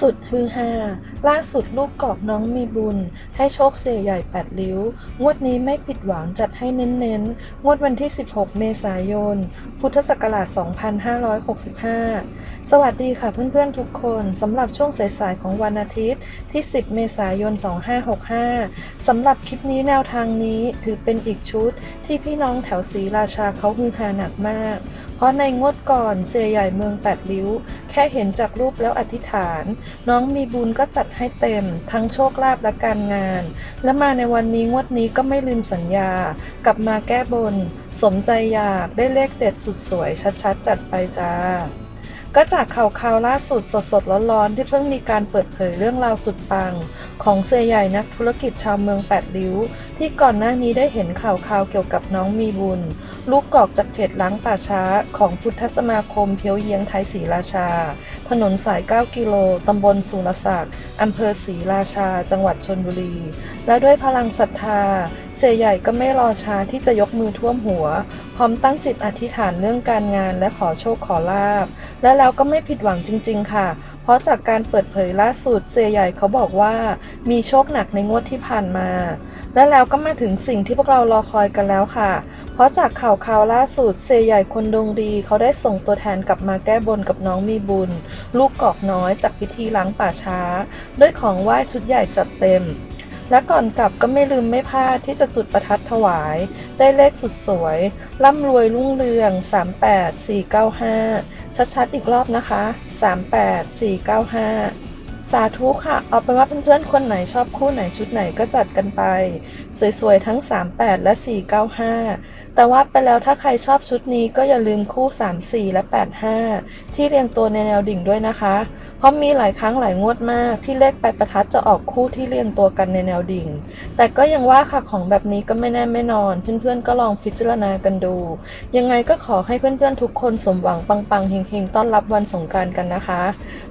สุดฮือฮาล่าสุดลูกกอกน้องมีบุญ ให้โชคเสียใหญ่แปดลิ้ว งวดนี้ไม่ผิดหวังจัดให้เน้นๆ งวดวันที่ 16 เมษายน พุทธศักราช 2565 สวัสดีค่ะเพื่อนๆทุกคนสำหรับช่วงสายๆของวันอาทิตย์ที่ 10 เมษายน 2565 สำหรับคลิปนี้แนวทางนี้ถือเป็นอีกชุดที่พี่น้องแถวศรีราชาเขาฮือฮาหนักมาก เพราะในงวดก่อนเสียใหญ่เมืองแปดริ้ว แค่เห็นจากรูปแล้วอธิษฐานน้น้องมีบุญก็จัดให้เต็ม ทั้งโชคลาภและการงาน และมาในวันนี้งวดนี้ก็ไม่ลืมสัญญา กลับมาแก้บน สมใจอยากได้เลขเด็ดสุดสวยชัดๆ จัดไปจ้า ก็จากข่าวข่าวล่าสุดสดๆร้อนๆที่เพิ่งมีการเปิดเผยเรื่องราวสุดปัง ของเซใหญ่นักธุรกิจชาวเมืองแปดริ้ว ที่ก่อนหน้านี้ได้เห็นข่าวข่าวเกี่ยวกับน้องมีบุญ ลูกกอกจากเพจล้างป่าช้าของพุทธสมาคมเพียวเยียงไทยศรีราชา ถนนสาย 9 กิโลตำบลสุรศักดิ์อำเภอศรีราชา จังหวัดชนบุรี และด้วยพลังศรัทธาเสยใหญ่ก็ไม่รอช้าที่จะยกมือท่วมหัว พร้อมตั้งจิตอธิษฐานเรื่องการงานและขอโชคขอลาบและแล้วก็ไม่ผิดหวังจริง ๆ ค่ะ เพราะจากการเปิดเผยล่าสุดเสยใหญ่เขาบอกว่า มีโชคหนักในงวดที่ผ่านมา และแล้วก็มาถึงสิ่งที่พวกเรารอคอยกันแล้วค่ะ เพราะจากข่าวข่าวล่าสุดเสยใหญ่คนดวงดี เขาได้ส่งตัวแทนกลับมาแก้บนกับน้องมีบุญ ลูกกอกน้อยจากพิธีล้างป่าช้า ด้วยของไหว้ชุดใหญ่จัดเต็ม และก่อนกลับก็ไม่ลืมไม่พลาดที่จะจุดประทัดถวาย ได้เลขสุดสวย ร่ำรวยรุ่งเรือง 38495 ชัดๆอีกรอบนะคะ 38495 สาธุค่ะ เอาเป็นว่าเพื่อนๆคนไหนชอบคู่ไหนชุดไหนก็จัดกันไป สวยๆ ทั้ง 38 และ 495 แต่ว่าไปแล้วถ้าใครชอบชุดนี้ก็อย่าลืมคู่ 34 และ 85 ที่เรียงตัวในแนวดิ่งด้วยนะคะ เพราะมีหลายครั้งหลายงวดมากที่เลขไปประทัดจะออกคู่ที่เรียงตัวกันในแนวดิ่ง แต่ก็ยังว่าค่ะของแบบนี้ก็ไม่แน่ไม่นอน เพื่อนๆก็ลองพิจารณากันดู ยังไงก็ขอให้เพื่อนๆทุกคนสมหวังปังๆเฮงๆต้อนรับวันสงกรารกันนะคะ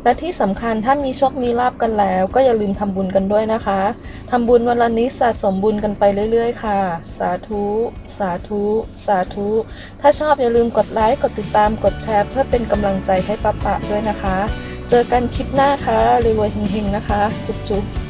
และที่สำคัญถ้ามีโชคมีีลาบกันแล้ว ก็อย่าลืมทำบุญกันด้วยนะคะทำบุญวันละนิดสะสมบุญกันไปเรื่อย ๆ ค่ะ สาธุ สาธุ สาธุ ถ้าชอบอย่าลืมกดไลค์กดติดตามกดแชร์ เพื่อเป็นกำลังใจให้ป๊าปะด้วยนะคะ เจอกันคลิปหน้าค่ะรวยๆเฮงๆนะคะ จุ๊บๆ